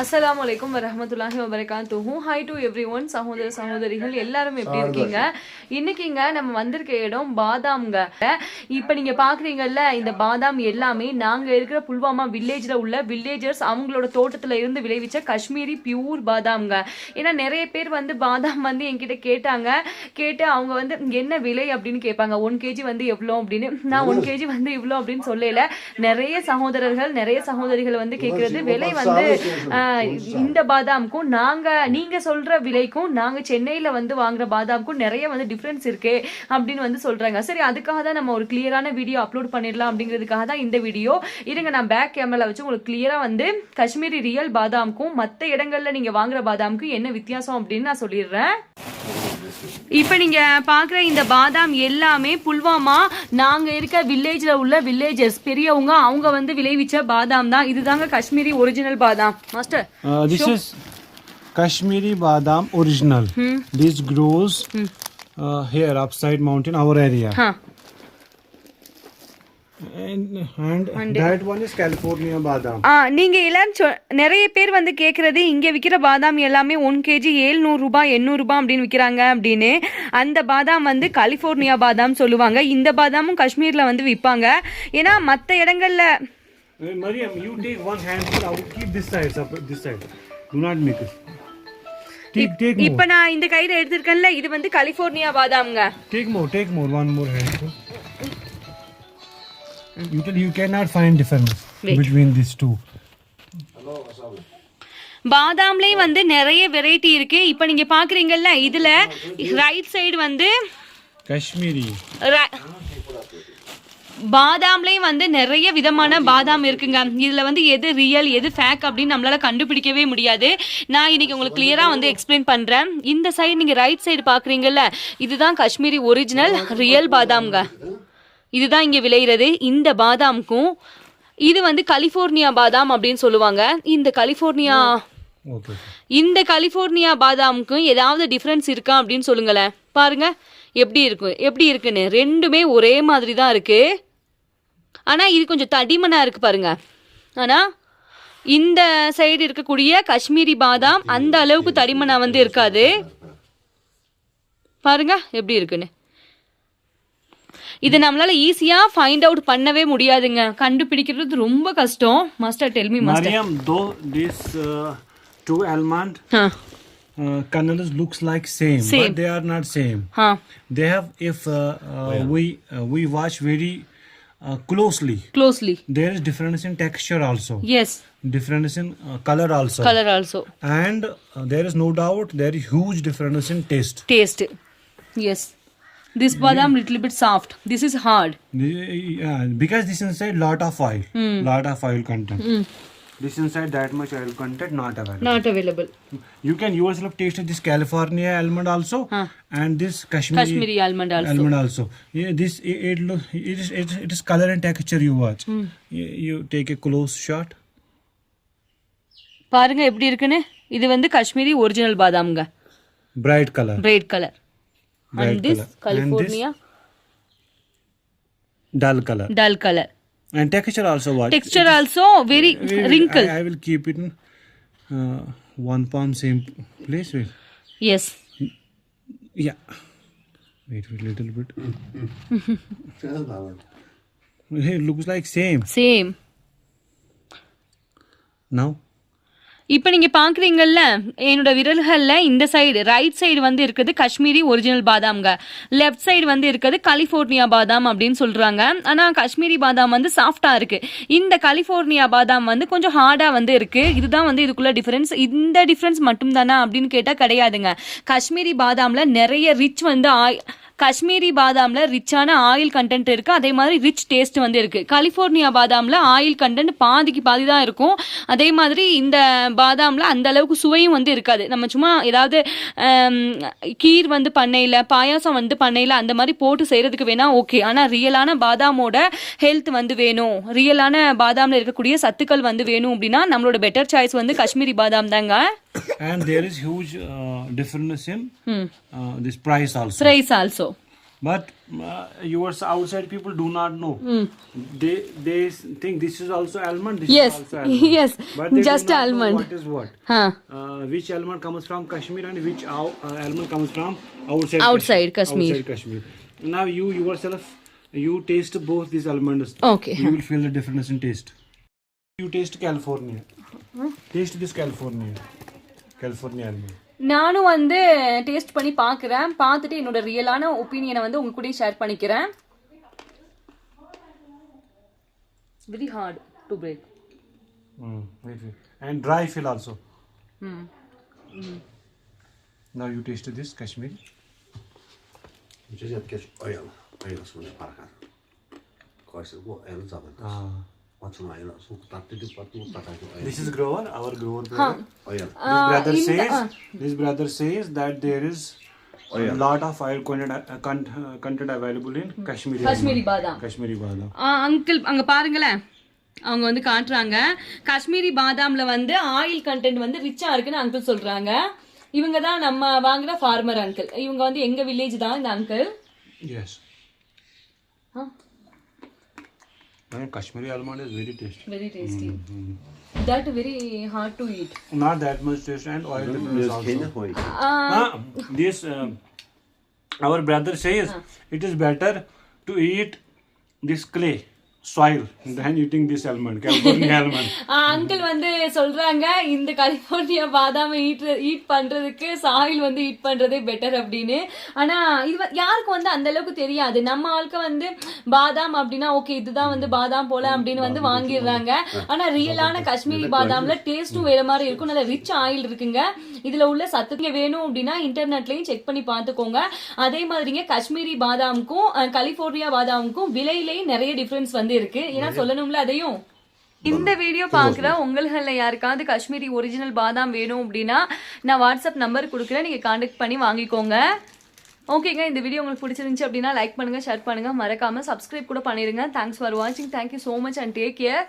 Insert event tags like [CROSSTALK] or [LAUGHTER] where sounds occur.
அஸ்ஸலாமு அலைக்கும் வரஹ்மத்துல்லாஹி வபரகாத்துஹு. ஹாய் டு எவ்ரி ஒன் சகோதர சகோதரிகள் எல்லாரும் எப்படி இருக்கீங்க? இன்னைக்குங்க நம்ம வந்திருக்க இடம் பாதாம்ங்க. இப்போ நீங்க பாக்குறீங்கல்ல இந்த பாதாம் எல்லாமே நாங்க இருக்கிற புல்வாமா வில்லேஜ்ல உள்ள வில்லேஜர்ஸ் அவங்களோட தோட்டத்துல இருந்து விளைவிச்ச காஷ்மீரி பியூர் பாதாம்ங்க. ஏன்னா நிறைய பேர் வந்து பாதாம் வந்து என்கிட்ட கேட்டாங்க. கேட்டு அவங்க வந்து என்ன விலை? அப்படின்னு கேட்பாங்க. ஒன் கேஜி வந்து எவ்வளோ? அப்படின்னு. நான் ஒன் கேஜி வந்து இவ்வளோ அப்படின்னு சொல்லல. நிறைய சகோதரர்கள் நிறைய சகோதரிகள் வந்து கேட்கறது விலை வந்து இந்த பாதாமுக்கும் நாங்க நீங்க சொல்ற விலைக்கும் நாங்க சென்னையில வந்து வாங்குற பாதாமுக்கும் நிறைய வந்து டிஃபரன்ஸ் இருக்கு அப்படின்னு வந்து சொல்றாங்க. சரி அதுக்காக தான் நம்ம ஒரு கிளியரான வீடியோ அப்லோட் பண்ணிடலாம் அப்படிங்கிறதுக்காக தான் இந்த வீடியோ இருங்க நான் பேக் கேமரா வச்சு உங்களுக்கு கிளியரா வந்து காஷ்மீரி ரியல் பாதாமுக்கும் மற்ற இடங்கள்ல நீங்க வாங்குற பாதாமுக்கும் என்ன வித்தியாசம் அப்படின்னு நான் சொல்லிடுறேன். இப்போ நீங்க பாக்குற இந்த பாதாம் எல்லாமே புல்வாமா நாங்க இருக்க வில்லேஜ்ல உள்ள வில்லேஜர்ஸ் பெரியவங்க அவங்க வந்து விளைவிச்ச பாதாம் தான். இதுதாங்க காஷ்மீரி ஒரிஜினல் பாதாம். Master Uh, this is Kashmiri Badam original. This grows uh, here upside mountain, our area. ஹா And, and that one is California Badam. ஆ நீங்க எல்லாரும் நிறைய பேர் வந்து கேக்குறது இங்க விக்கிற பாதாம் எல்லாமே ஒன் கேஜி ஏழ்நூறு ரூபாய் எண்ணூறு ரூபாய் அப்படின்னு விக்கிறாங்க அப்படின்னு அந்த பாதாம் வந்து கலிஃபோர்னியா பாதாம் சொல்லுவாங்க இந்த பாதாமும் காஷ்மீர்ல வந்து விற்பாங்க ஏன்னா மற்ற இடங்கள்ல Mariam, you take one handful. I will keep this side. Up, this side. Do not make it. Take, take more. இப்ப நான் இந்த கையில எடுத்திருக்கேன்ல இது வந்து கலிஃபோர்னியா பாதாம்ங்க Take more. Take more. One more handful. You, you cannot find difference Wait. between these two. பாதாம்லயும் வந்து நிறைய வெரைட்டி இருக்கு இப்போ நீங்க பாக்குறீங்கல்ல இதுல ரைட் சைடு வந்து Kashmiri. ர- பாதாம்லயும் வந்து நிறைய விதமான பாதாம் இருக்குங்க இதுல வந்து எது ரியல் எது ஃபேக் அப்படின்னு நம்மளால கண்டுபிடிக்கவே முடியாது நான் இன்னைக்கு உங்களுக்கு கிளியரா வந்து எக்ஸ்பிளைன் பண்றேன் இந்த சைடு நீங்க ரைட் சைடு பாக்குறீங்கல்ல இதுதான் காஷ்மீரி ஒரிஜினல் ரியல் பாதாம்ங்க இதுதான் இங்க விளையிறது. இந்த பாதாமுக்கும் இது வந்து கலிஃபோர்னியா பாதாம் அப்படின்னு சொல்லுவாங்க. இந்த கலிஃபோர்னியா. இந்த கலிஃபோர்னியா பாதாமுக்கும் ஏதாவது டிஃப்ரென்ஸ் இருக்கா அப்படின்னு சொல்லுங்களேன். பாருங்க எப்படி இருக்கும் எப்படி இருக்குன்னு. ரெண்டுமே ஒரே மாதிரி தான் இருக்கு. ஆனா இது கொஞ்சம் தடிமனா இருக்கு பாருங்க. ஆனா இந்த சைடு இருக்கக்கூடிய காஷ்மீரி பாதாம் அந்த அளவுக்கு தடிமனா வந்து இருக்காது. பாருங்க எப்படி இருக்குன்னு. இது நம்மளால ஈஸியா ஃபைண்ட் அவுட் பண்ணவே முடியாதுங்க கண்டுபிடிக்கிறது ரொம்ப கஷ்டம் master tell me master Mariam, though this uh, two almond uh, kernels looks like same, Same. but they are not same. Ah They have, if uh, uh, we uh, we watch very uh, closely, closely there is difference in texture also, yes difference in uh, color also, colour also and uh, there is no doubt there is huge difference in taste. taste yes this badam little bit soft this is hard yeah, because this inside lot of oil, lot of oil content. This inside that much oil content not available. not available You can yourself taste this California almond also and this Kashmiri, kashmiri almond also almond also. Yeah, this it, it, look, it, is, it, is- it is color and texture you watch. You, you take a close shot. பாருங்க எப்படி இருக்குன்னு இது வந்து Kashmiri original பாதாம்ங்க Bright color. Bright colour and this color. california Dull color. dull color And texture also watch. texture also very We will- wrinkle I, I will keep it in uh, one palm same place. Wait. yes Yeah. Wait, wait, little bit. It looks like same. same Now. இப்போ நீங்கள் பார்க்குறீங்கல்ல என்னோட விரல்களில் இந்த side right side வந்து இருக்குது Kashmiri original பாதாம்ங்க. Left side வந்து இருக்குது கலிஃபோர்னியா பாதாம் அப்படின்னு சொல்கிறாங்க ஆனால் காஷ்மீரி பாதாம் வந்து சாஃப்டாக இருக்குது இந்த கலிஃபோர்னியா பாதாம் வந்து கொஞ்சம் ஹார்டாக வந்து இருக்குது இதுதான் வந்து இதுக்குள்ள டிஃப்ரென்ஸ் இந்த டிஃப்ரென்ஸ் மட்டும்தானா அப்படின்னு கேட்டால் கிடையாதுங்க. காஷ்மீரி பாதாம்ல நிறைய ரிச் வந்து ஆய் காஷ்மீரி பாதாம்ல ரிச்சான ஆயில் கண்டென்ட் இருக்குது அதே மாதிரி ரிச் டேஸ்ட் வந்து இருக்குது கலிஃபோர்னியா பாதாமில் ஆயில் கண்டென்ட் பாதிக்கு பாதி தான் இருக்கும். அதே மாதிரி இந்த பாதாமில் அந்த அளவுக்கு சுவையும் வந்து இருக்காது. நம்ம சும்மா ஏதாவது கீர் வந்து பண்ணையில் பாயாசம் வந்து பண்ணையில் அந்த மாதிரி போட்டு செய்கிறதுக்கு வேணால் ஓகே ஆனால் ரியலான பாதாமோட ஹெல்த் வந்து வேணும். ரியலான பாதாமில் இருக்கக்கூடிய சத்துக்கள் வந்து வேணும் அப்படின்னா நம்மளோட பெட்டர் சாய்ஸ் வந்து காஷ்மீரி பாதாம் தாங்க. and there is huge uh, difference in uh, hmm. uh, this price also. Price also. But uh, your outside people do not know. Mm. They they think this is also almond. This yes, also almond. [LAUGHS] yes. But just almond. what is what? Huh. Uh, which almond comes from Kashmir and which uh, almond comes from outside? Outside Kashmir. Outside Kashmir. Now you yourself you taste both these almonds. Okay. You huh. will feel the difference in taste. You taste California. Taste this California. Almond. நானும் வந்து taste பண்ணி பார்க்குறேன் பார்த்துட்டு என்னோட ரியலான ஒப்பீனியனை வந்து உங்க கூட share பண்ணிக்கிறேன் very hard to break Mm, wait, wait. And dry feel also. Now you taste this Kashmiri. Just have to what? Ah. What's an oil? So, that did it, but no, that I do oil. This is grower, our grower brother. Oil. This brother in the- says, this brother says that there is a lot of oil content, uh, con- uh, content available in Kashmiri. almond. Badam Kashmiri badam. Uncle அங்க பாருங்களேன் அவங்க வந்து காட்டுறாங்க காஷ்மீரி பாதாம்ல வந்து oil content வந்து ரிச்சா இருக்குன்னு uncle சொல்றாங்க இவங்க தான் நம்ம வாங்குற ஃபார்மர் அங்கிள் இவங்க வந்து எங்க வில்லேஜ் தான் இந்த uncle Yes. Kashmiri almond is very tasty. Very tasty. Mm -hmm. That very hard to eat. Not that much taste and oil mm -hmm. also. Uh, ah, this uh, our brother says uh. it is better to eat this clay. Soil. Than eating this almond, California [LAUGHS] almond. Uncle வந்து சொல்றாங்க இந்த California பாதாம் eat eat பண்றதுக்கு soil வந்து eat பண்றதே better அப்படின்னு. ஆனா இது யாருக்கு வந்து அந்த அளவுக்கு தெரியாது. நம்ம ஆளுக்கு வந்து பாதாம் அப்படின்னா ஓகே இதுதான் வந்து பாதாம் போல அப்படின்னு வந்து வாங்கிடுறாங்க. ஆனா ரியலான காஷ்மீரி பாதாம்ல டேஸ்டும் வேற மாதிரி இருக்கும். நல்ல ரிச் ஆயில் இருக்குங்க. இதுல உள்ள சத்துங்க வேணும் அப்படின்னா இன்டர்நெட்லயும் செக் பண்ணி பார்த்துக்கோங்க. அதே மாதிரிங்க காஷ்மீரி பாதாமுக்கும் கலிபோர்னியா பாதாமுக்கும் விலையிலேயும் நிறைய டிஃபரன்ஸ் வந்து இருக்கு ஏன்னா சொல்லணும்ல அதையும்? இந்த வீடியோ பார்க்குற உங்களில் யாருக்காவது காஷ்மீரி ஒரிஜினல் பாதாம் வேணும் அப்படின்னா நான் வாட்ஸ்அப் நம்பர் கொடுக்குறேன். நீங்கள் காண்டாக்ட் பண்ணி வாங்கிக்கோங்க. ஓகேங்க இந்த வீடியோ உங்களுக்கு பிடிச்சிருந்துச்சு அப்படின்னா லைக் பண்ணுங்க ஷேர் பண்ணுங்க. மறக்காம சப்ஸ்கிரைப் கூட பண்ணிருங்க. தேங்க்ஸ் ஃபார் வாட்சிங் thank you so much and take care